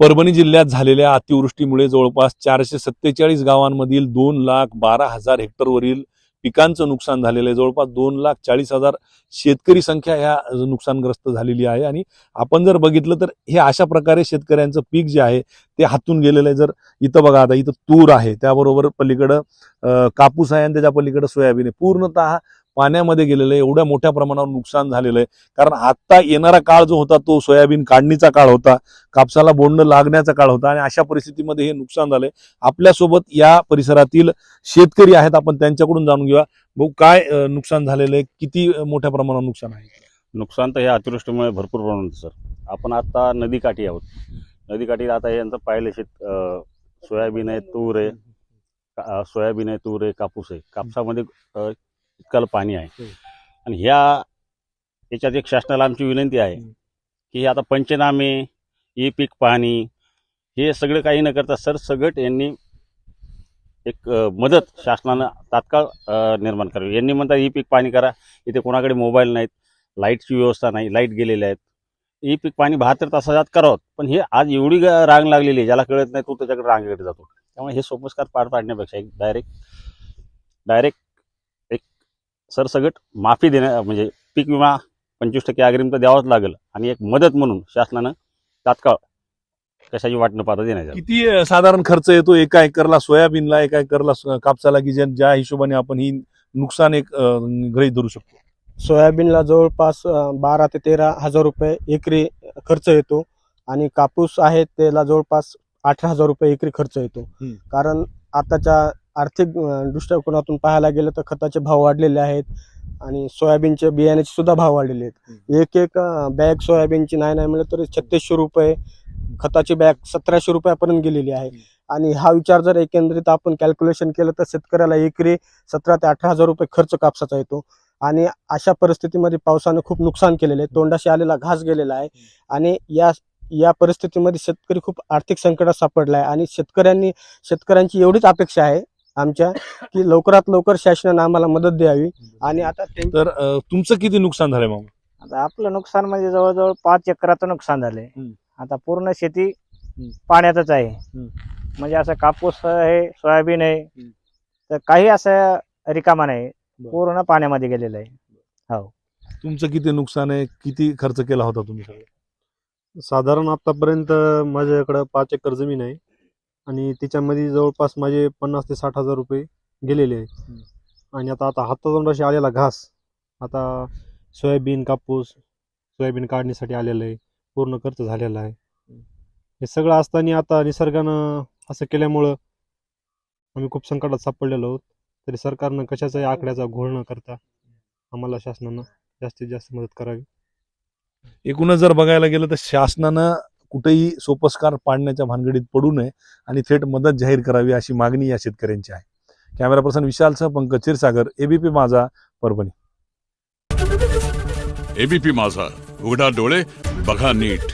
परभणी जिल्ह्यात झालेल्या अतिवृष्टीमुळे जवळपास चारशे सत्तेचाळीस गावांमधील दोन लाख बारा हजार हेक्टरवरील पिकांचं नुकसान झालेलं आहे. जवळपास दोन लाख चाळीस हजार शेतकरी संख्या ह्या नुकसानग्रस्त झालेली आहे. आणि आपण जर बघितलं तर हे अशा प्रकारे शेतकऱ्यांचं पीक जे आहे ते हातून गेलेलं आहे. जर इथं बघा आता इथं तूर आहे. त्याबरोबर पलीकडं कापूस आहे आणि त्याच्या पलीकडं सोयाबीन आहे. पूर्णतः पाण्यामध्ये गेलेलं आहे एवढ्या मोठ्या प्रमाणावर नुकसान झालेलं आहे. कारण आता येणारा काळ जो होता तो सोयाबीन काढणीचा काळ होता कापसाला बोंड लागण्याचा काळ होता आणि अशा परिस्थितीमध्ये हे नुकसान झालंय. आपल्यासोबत या परिसरातील शेतकरी आहेत आपण त्यांच्याकडून जाणून घेऊया. भाऊ काय नुकसान झालेलं आहे? किती मोठ्या प्रमाणावर नुकसान आहे? नुकसान तर हे अतिवृष्टीमुळे भरपूर प्रमाणात सर. आपण आता नदीकाठी आहोत. नदीकाठी आता यांचं पाहिलं शेत सोयाबीन आहे तूर आहे सोयाबीन आहे तूर आहे कापूस आहे. कापसामध्ये इतकाल पाणी आहे. आणि ह्या याच्यात एक शासनाला आमची विनंती आहे. की आता पंचनामे ई पीक पाणी हे सगळं काही न करता सर सगट यांनी एक मदत शासनानं तात्काळ निर्माण करावी. यांनी म्हणतात ई पीक पाणी करा. इथे कोणाकडे मोबाईल नाहीत लाईटची व्यवस्था नाही लाइट गेलेल्या आहेत. ई पीक पाणी बहात्तर तासात करावं. पण हे आज एवढी रांग लागलेली आहे ज्याला कळत नाही तो त्याच्याकडे रांगेकडे जातो. त्यामुळे हे सोपस्कार पार पाडण्यापेक्षा एक डायरेक्ट डायरेक्ट सरसगट माफी देण्या म्हणजे पीक विमा पंचवीस टक्के अग्रिम तर द्यावाच लागेल. आणि एक मदत म्हणून शासनानं तात्काळ कशाची वाट न पाहता देण्यात. किती साधारण खर्च येतो? एका एकरला सोयाबीनला एका एकरला कापसाला की ज्या- ज्या हिशोबाने आपण ही नुकसान एक गृहीत धरू शकतो? सोयाबीनला जवळपास बारा ते तेरा हजार रुपये एकरी खर्च येतो. आणि कापूस आहे त्याला जवळपास अठरा हजार रुपये एकरी खर्च येतो. कारण आताच्या आर्थिक दृष्टिकोनातून पाहायला गेलं तर खताचे भाव वाढलेले आहेत आणि सोयाबीनचे बियाण्याचे सुद्धा भाव वाढलेले आहेत. एक एक बॅग सोयाबीनची नाही नाही म्हणलं तरी छत्तीसशे रुपये खताची बॅग सतराशे रुपयापर्यंत गेलेली आहे. आणि हा विचार जर एकंदरीत आपण कॅल्क्युलेशन केलं तर शेतकऱ्याला एकरी सतरा ते अठरा हजार रुपये खर्च कापसाचा येतो. आणि अशा परिस्थितीमध्ये पावसाने खूप नुकसान केलेले आहे. तोंडाशी आलेला घास गेलेला आहे. आणि या या परिस्थितीमध्ये शेतकरी खूप आर्थिक संकटात सापडला आहे. आणि शेतकऱ्यांनी शेतकऱ्यांची एवढीच अपेक्षा आहे आमच्या की लवकरात लवकर शासनाने आम्हाला मदत द्यावी आणि आता ते- तर अं, तुमचं किती नुकसान झालंय मामा आता आपलं नुकसान म्हणजे जवळजवळ पाच एकराचं नुकसान झालंय हम्म. आता पूर्ण शेती. पाण्यातच आहे हम्म. म्हणजे असं कापूस आहे सोयाबीन आहे हम्म. तर काही असं रिकामा नाही बरं. पूर्ण पाण्यामध्ये गेलेलं आहे तुमचं किती नुकसान आहे किती खर्च केला होता तुम्ही सगळं साधारण आतापर्यंत माझ्याकडं पाच एकर जमीन आहे आणि त्याच्यामध्ये जवळपास माझे पन्नास ते साठ हजार रुपये गेलेले आहेत. आणि आता आता हातातोंडाशी आलेला घास. आता सोयाबीन कापूस सोयाबीन काढणीसाठी आलेलं आहे. पूर्ण खर्च झालेला आहे. हे सगळं असताना आता निसर्गानं असं केल्यामुळं आम्ही खूप संकटात सापडलेलो आहोत. तरी सरकारनं कशाचाही आकड्याचा घोळ न करता आम्हाला शासनानं जास्तीत जास्त मदत करावी. एकूणच जर बघायला गेलं तर शासनानं कुठेही सोपस्कार पाडण्याच्या भानगडीत पडू नये आणि थेट मदत जाहीर करावी अशी मागणी या शेतकऱ्यांची आहे. कॅमेरा पर्सन विशालसह पंकज क्षीरसागर एबीपी माझा परभणी. एबीपी माझा उघडा डोळे बघा नीट.